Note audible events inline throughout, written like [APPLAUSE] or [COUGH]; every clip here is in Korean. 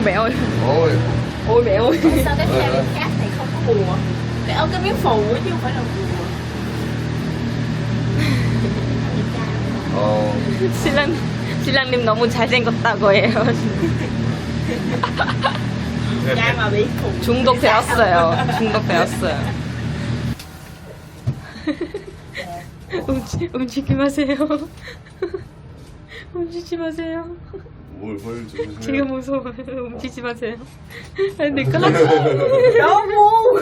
Ôi mẹ ơi, ôi ôi mẹ ơi. sao cái theo cái cát này không có bùa để ôm cái miếng phù ấy chứ không phải là bùa 어 신랑 신랑님 너무 잘생겼다고 해요. bị khùng 중독 되었어요. 중독 되었어요. 움직, 움직이 마세요. 움직이지 마세요. 뭘 보여주세요 제가 무서워요. 움직이지 마세요. 내가 너무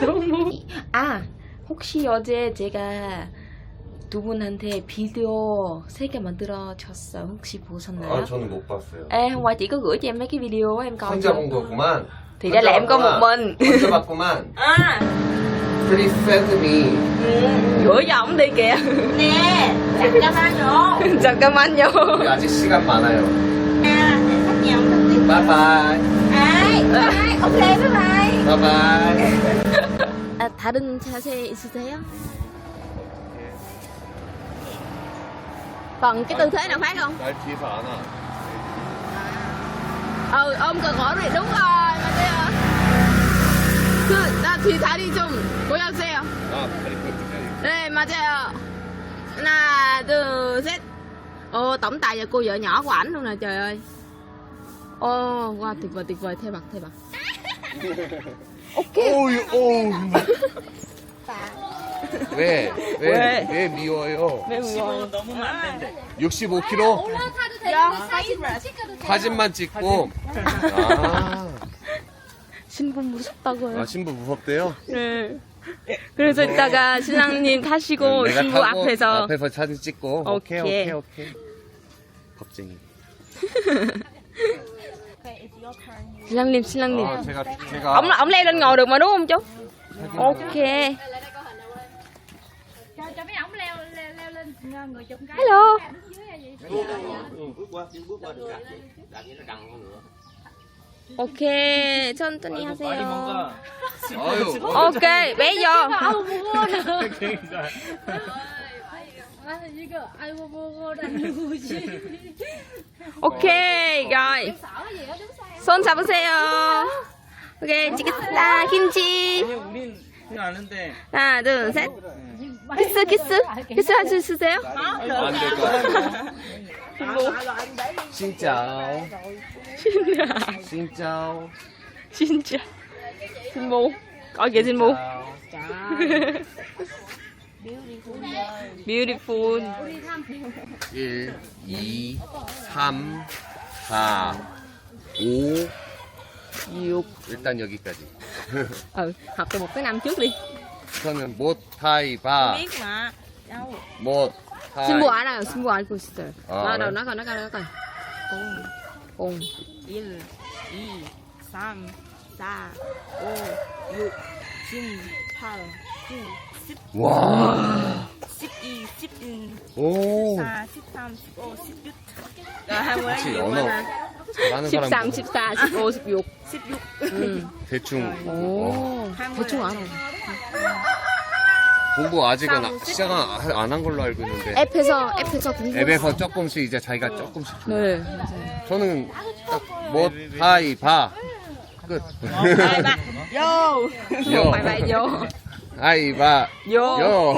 너무. 아, 혹시 어제 제가 두 분한테 비디오 세 개 만들어 줬어요. 혹시 보셨나요? 아 저는 못 봤어요 chị có gửi cho em mấy cái video á, em coi 혼자? 본 거구만 Thì ra là em có một mình. 혼자 봤구만 à Please send me Gửi cho ổng đi kìa. nè vô. 우리 아직 시간 많아요 à 바이바이 ok bye bye 바이바이 아, 다른 자세 있으세요? Còn cái tư thế nào khác không? 날 뒤에서 안와 Ừ, ôm cờ cổ thì đúng rồi, 맞아요. 그, 나뒤 다리 좀 보여주세요. 아 다리 꼴찌까지 네, 맞아요. Ha나, 둘, 셋. Ồ, tổng tài và cô vợ nhỏ của ảnh luôn nè, trời ơi. Ồ, wow, tuyệt vời, tuyệt vời, thay mặt, thay mặt. 오우 오우 왜? 왜? 왜? 왜 미워요? Mấy người. 65kg? 사진만 찍고 아, 신부 무섭다고요. 아 신부 무섭대요? 네. 그래서 이따가 신랑님 타시고 내가 신부 타고 앞에서 앞에서 사진 찍고 오케이. 오케이 오케이 오케이 겁쟁이 신랑님 신랑님 아 제가 제가 ổng ổng leo lên ngồi được mà đúng không chú ok cho cho mấy ổng leo leo, leo lên người chụp cái hello ok 천천히 하세요. 아유. ok bé vô à, 이거 아이고 난 누구지? đó đứng xa 손 잡으세요. ok 찍겠습니다. 김치. 우린 그거 아는데. 하나 둘 셋 키스 키스 키스 할 수 있으세요? 안될 것 같아 진짜 진짜 진짜 coi kìa 신부 beautiful 1 2 3 4 5 6 일단 여기까지 ừ học từ một tới năm trước đi 저는 못하이바. biết mà đâu 못하이 신부 알아요. 신부 알고 있어요. 아, 나, 나, 그래? 나가 나가 나가. 공 1 2 3 4 5 6 7 8 9 10 와. 12 11 오. 14 13 15 16 rồi 20 그치 nhiều 언어 nè 잘하는 13, 사람 14, 15, 16 16 응. 대충. 어, 오. 대충 알아. 공부 아직은 아- 시작 안한 걸로 알고 있는데. 앱에서 앱에서 공부. 앱에서 조금씩 이제 자기가 조금씩 네. 저는 딱 못하이바. 끝. vô [LAUGHS] 요. 아 이바 vô 요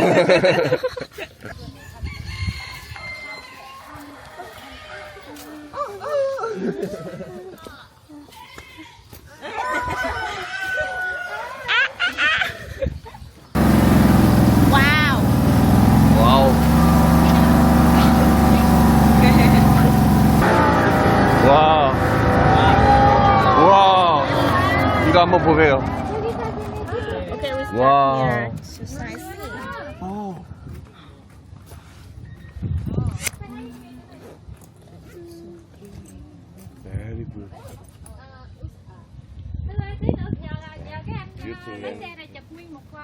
wow 와우 와. [LAUGHS] 와. 이거 한번 보세요. Cái anh Biết uh, rồi lái em. xe này chụp nguyên một uh,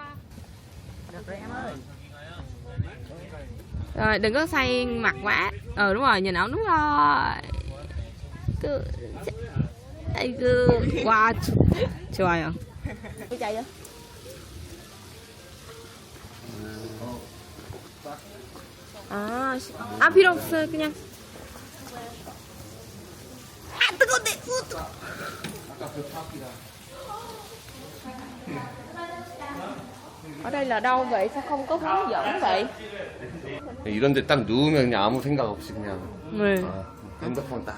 rồi đừng có say mặt quá ờ đúng rồi nhìn ổng đúng rồi cứ 아이고 와 좋- 좋아요 아, 시- 아 필요 없어요 그냥 뜨거운데. 우, 뜨거. Ở đây là đâu vậy? sao không có hướng dẫn vậy? 이런 데딱 누우면 그냥 아무 생각 없이 그냥 네. 아, 핸드폰 딱.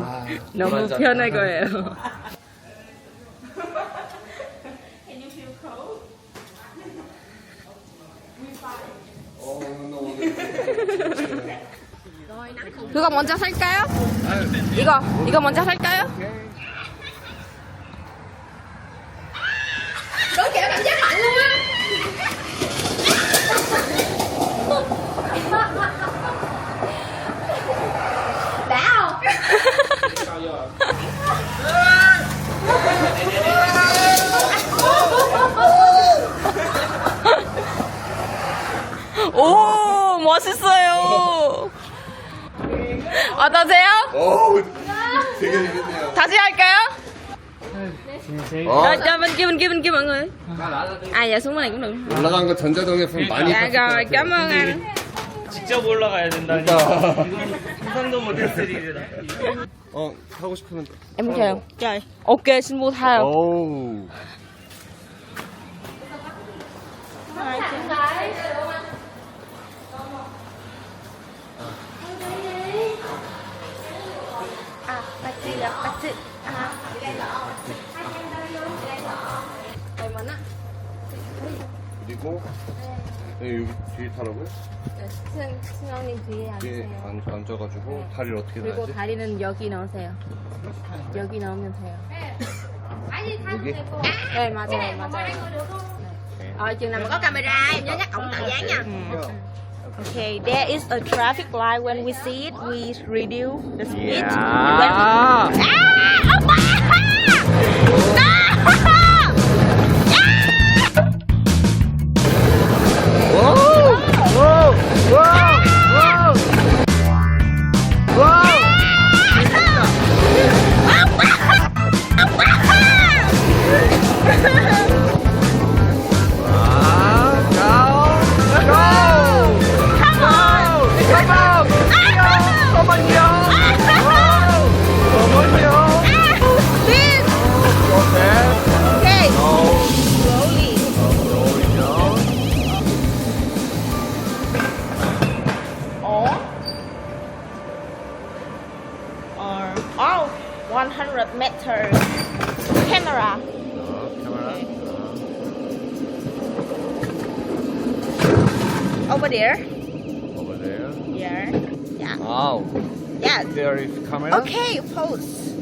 아, 너무 그만 자. 편할 거예요. 그거 먼저 살까요? 이거 이거 먼저 살까요? Đúng kiểu cảm giác lạnh luôn á Đã không? 오 멋있어요. 어떠세요? 되게 재밌네요. 다시 할까요? 어? Mọi người. À dạ xuống bên này cũng được. 올라간 거 전자동에서 많이 것 rồi cảm ơn anh. 직접 올라가야 된다니. 그러니까. 상상도 못했을 일이다. 어, 타고 싶으면. Em không? Chơi. Ok xin mua thai không? 그리고 네, 여기 뒤에 타라고요? 네, 신랑님 뒤에 뒤에 앉으세요. 앉, 앉아가지고 다리를 어떻게 그리고 놔야지? 다리는 여기 넣으세요. 여기 넣으면 돼요. 여기? 네 맞아요 맞아요. Ờ chừng nào mà có camera em nhớ nhắc ổng tạo dáng nha. Okay, there is a traffic light. When we see it, we reduce the speed. When we... 아! À, 100 meters. Camera. 어, 카메라. Over there. Over there. Yeah. Yeah. Wow. Yeah. There is camera. Okay, pose.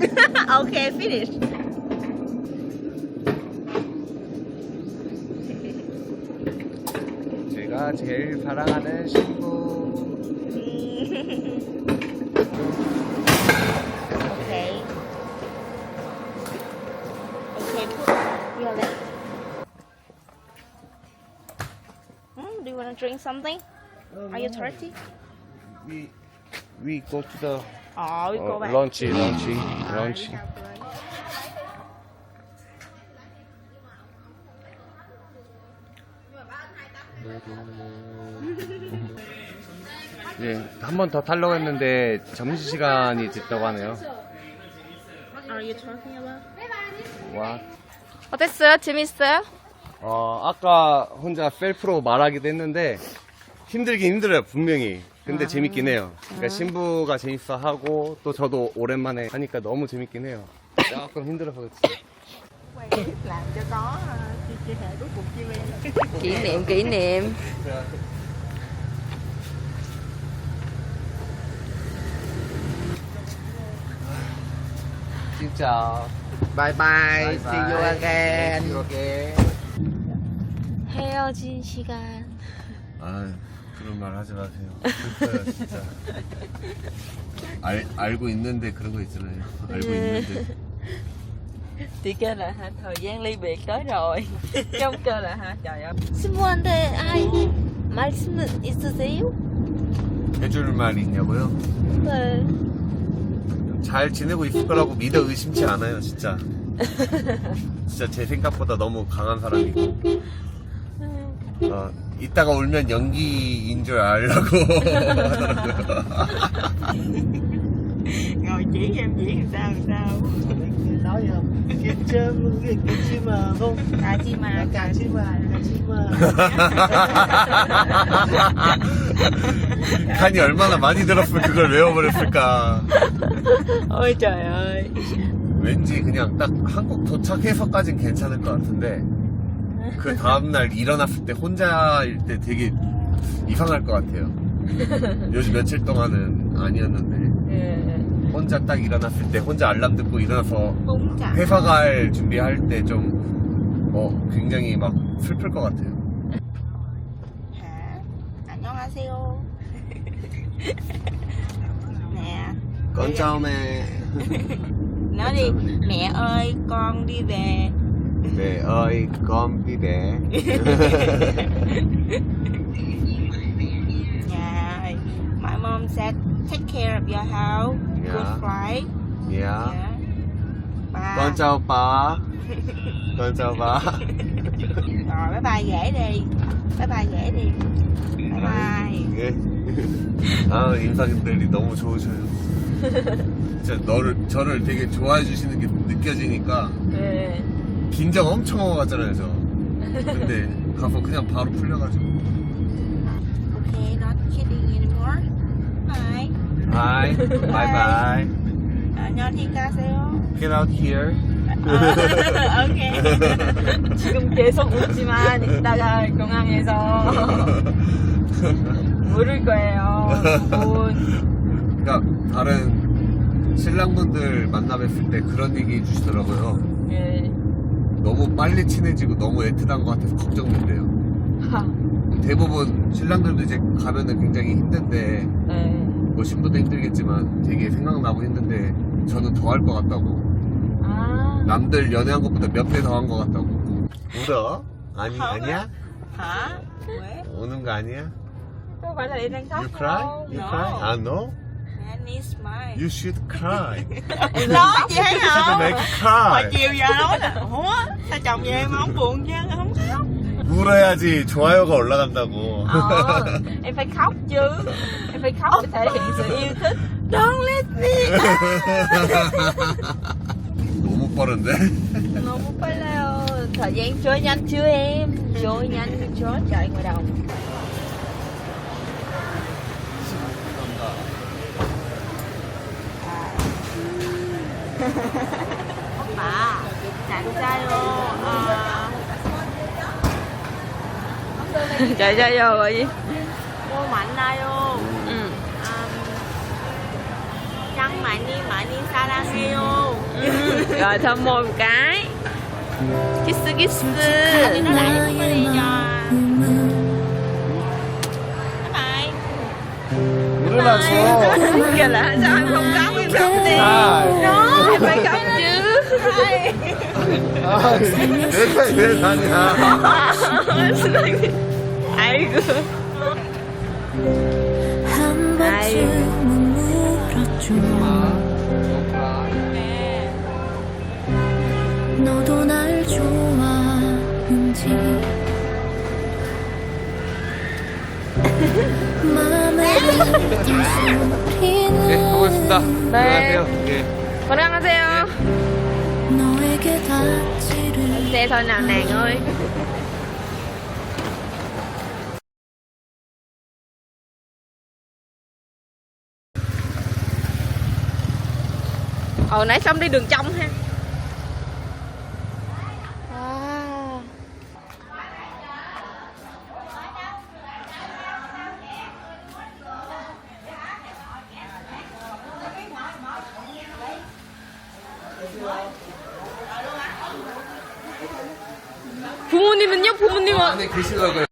[LAUGHS] okay, finish. 제가 제일 사랑하는 신부. drink something? Are you thirsty? We we go to the Oh, we go 어, back. 런치 런치 런치. 네, 한번 더 타려고 했는데 점심 시간이 됐다고 하네요. Are you talking about? 와. 어땠어요? 재밌어요? 어, 아까 혼자 셀프로 말하기도 했는데 힘들긴 힘들어요, 분명히. 근데 재밌긴 해요. 그러니까 신부가 재밌어 하고 또 저도 오랜만에 하니까 너무 재밌긴 해요. 조금 힘들어서 그렇지. làm cho có uh, chia hệ cuối cùng chia bên Kỷ niệm, kỷ niệm. Xin chào. Bye bye. See you again. See you again. 헤어진 시간. 아, 그런 말 하지 마세요. 슬퍼요, 진짜. 알, 알고 있는데 그런 거 있잖아요. 알고 있는데. thì kêu là hả, thời gian ly biệt tới rồi trong kêu là hả trời ơi 신부한테 아이 말씀은 있으세요? 해줄 말 있냐고요? 네. 잘 지내고 있을 거라고 믿어 의심치 않아요, 진짜. [LAUGHS] 진짜 제 생각보다 너무 강한 사람이고. 어, 이따가 울면 연기인 줄 알라고 하더라고요. ngồi chỉ em diễn làm sao làm sao nói gì không cái chim cái cái chim mà không à chi mà cả chim mà cả chim mà 칸이 얼마나 많이 들었으면 그걸 외워버렸을까. ôi trời ơi 왠지 그냥 딱 한국 도착해서까진 괜찮을 것 같은데 그 다음날 일어났을 때 혼자일 때 되게 이상할 것 같아요. 요즘 며칠 동안은 아니었는데 Ừ. 혼자 딱 일어났을 때 혼자 알람 듣고 일어나서 bún chả 회사 갈 준비할 때 좀 어, 굉장히 막 슬플 것 같아요. 안녕하세요 nè 건 처음에 nói đi mẹ ơi con đi về 네 어이 껌비데 yeah my mom said take care of your good Yeah. flight 야 yeah bye 건 chào 봐. 건 chào 봐. rồi bye bye ghẻ đi bye bye ghẻ đi bye bye 예. 아 인사들이 너무 좋으셔요. 진짜 너를 저를 되게 좋아해 주시는 게 느껴지니까 네. 긴장 엄청 하고 갔잖아요 저. 근데 가서 그냥 바로 풀려가지고. okay not kidding anymore bye Bye. Bye bye. [LAUGHS] 안녕히 가세요 Get out here. [LAUGHS] 오케이. [LAUGHS] 지금 계속 웃지만 이따가 공항에서 물을 거예요. 문. 그러니까 다른 신랑분들 만나 뵀을 때 그런 얘기 해주시더라고요. 예. 너무 빨리 친해지고 너무 애틋한 것 같아서 걱정된대요. 하. 대부분 신랑들도 이제 가면은 굉장히 힘든데 예. 뭐 신부도 힘들겠지만 되게 생각나고 힘든데 저는 더 할 것 같다고 아. 남들 연애한 것보다 몇 배 더 한 것 같다고 울어? 아니 아니야? hả? 왜? 우는 거 아니야? Là em đang khóc You cry? không? You No. cry? 아 no? I need smile. You should cry Em nói chị thấy không? make Hồi cry chiều giờ nói là Ủa sao chồng về mà không buồn chứ không khóc 울어야지 좋아요가 올라간다고 Ờ, em phải khóc chứ Em phải khóc để thể hiện sự yêu thích Don't let me 너무 빠른데? Không phải là Thời gian trôi nhanh chưa em Trôi nhanh trôi trời ngoài đồng 오빠 진짜요 아 Chạy ra vô rồi gì? 뭐 만나요 Ừ. 짱 많이 많이 사랑해요 lại cho tôi đi cho bye bye 일어나서. 아, Đó, em phải khóc chứ. 아, 내가 왜 나냐 아이고. 한 번쯤은 물었죠 너도 날 좋아하는지 맘에 들던 소리는 네 고맙습니다 네. 안녕하세요 예. 건강하세요. Xe thôi nào nàng ơi. Hồi nãy xong đi đường trong. 안에 계시더라고요